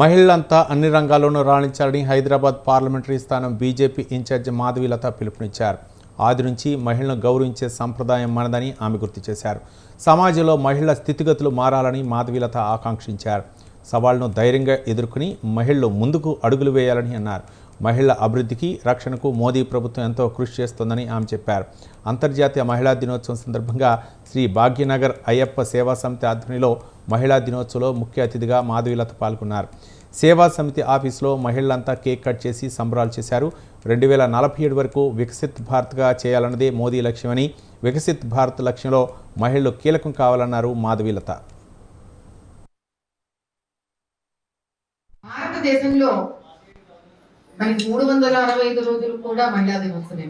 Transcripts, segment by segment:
మహిళలంతా అన్ని రంగాల్లోనూ రాణించాలని హైదరాబాద్ పార్లమెంటరీ స్థానం బీజేపీ ఇన్ఛార్జి మాధవీలత పిలుపునిచ్చారు. ఆది నుంచి మహిళలను గౌరవించే సంప్రదాయం మనదని ఆమె గుర్తు చేశారు. సమాజంలో మహిళల స్థితిగతులు మారాలని మాధవీలత ఆకాంక్షించారు. సవాళ్ళను ధైర్యంగా ఎదుర్కొని మహిళలు ముందుకు అడుగులు వేయాలని అన్నారు. మహిళల అభివృద్ధికి రక్షణకు మోదీ ప్రభుత్వం ఎంతో కృషి చేస్తోందని ఆమె చెప్పారు. అంతర్జాతీయ మహిళా దినోత్సవం సందర్భంగా శ్రీ భాగ్యనగర్ అయ్యప్ప సేవా సమితి ఆధ్వర్యంలో మహిళా దినోత్సవంలో ముఖ్య అతిథిగా మాధవీలత పాల్గొన్నారు. సేవా సమితి ఆఫీసులో మహిళలంతా కేక్ కట్ చేసి సంబరాలు చేశారు. రెండు వేల నలభై ఏడు వరకు వికసిత్ భారత్గా చేయాలన్నదే మోదీ లక్ష్యమని వికసిత్ భారత్ లక్ష్యంలో మహిళలు కీలకం కావాలన్నారు మాధవీలత. భారతదేశంలో మనకి మూడు వందల అరవై ఐదు రోజులు కూడా మహిళా దినోత్సవమే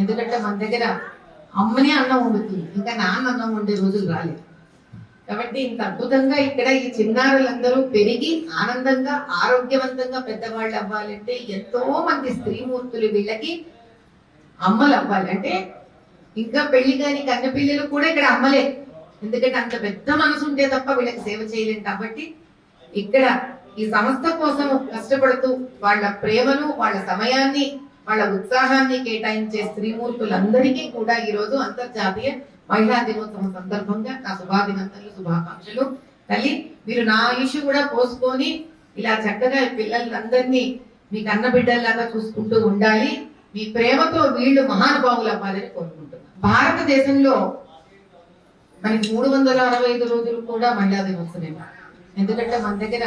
ఎందుకంటే మన దగ్గర అమ్మనే అన్నం వండుతుంది ఇంకా నాన్న అన్నం వండే రోజులు రాలేదు. కాబట్టి ఇంత అద్భుతంగా ఇక్కడ ఈ చిన్నారులందరూ పెరిగి ఆనందంగా ఆరోగ్యవంతంగా పెద్దవాళ్ళు అవ్వాలంటే ఎంతో మంది స్త్రీమూర్తులు వీళ్ళకి అమ్మలు అవ్వాలి. అంటే ఇంకా పెళ్ళి కాని కన్న పిల్లలు కూడా ఇక్కడ అమ్మలే. ఎందుకంటే అంత పెద్ద మనసు ఉంటే తప్ప వీళ్ళకి సేవ చేయలేం కాబట్టి ఇక్కడ ఈ సంస్థ కోసం కష్టపడుతూ వాళ్ళ ప్రేమను వాళ్ళ సమయాన్ని వాళ్ళ ఉత్సాహాన్ని కేటాయించే స్త్రీమూర్తులందరికీ కూడా ఈ రోజు అంతర్జాతీయ మహిళా దినోత్సవం సందర్భంగా నా శుభాభినందనలు శుభాకాంక్షలు. తల్లి మీరు నా ఆయుష్ కూడా పోసుకొని ఇలా చక్కగా పిల్లలందరినీ మీ కన్న బిడ్డల్లాగా చూసుకుంటూ ఉండాలి. మీ ప్రేమతో వీళ్ళు మహానుభావులు అవ్వాలని కోరుకుంటున్నాను. భారతదేశంలో మనకి మూడు వందల అరవై ఐదు రోజులు కూడా మహిళా దినోత్సవమే ఎందుకంటే మన దగ్గర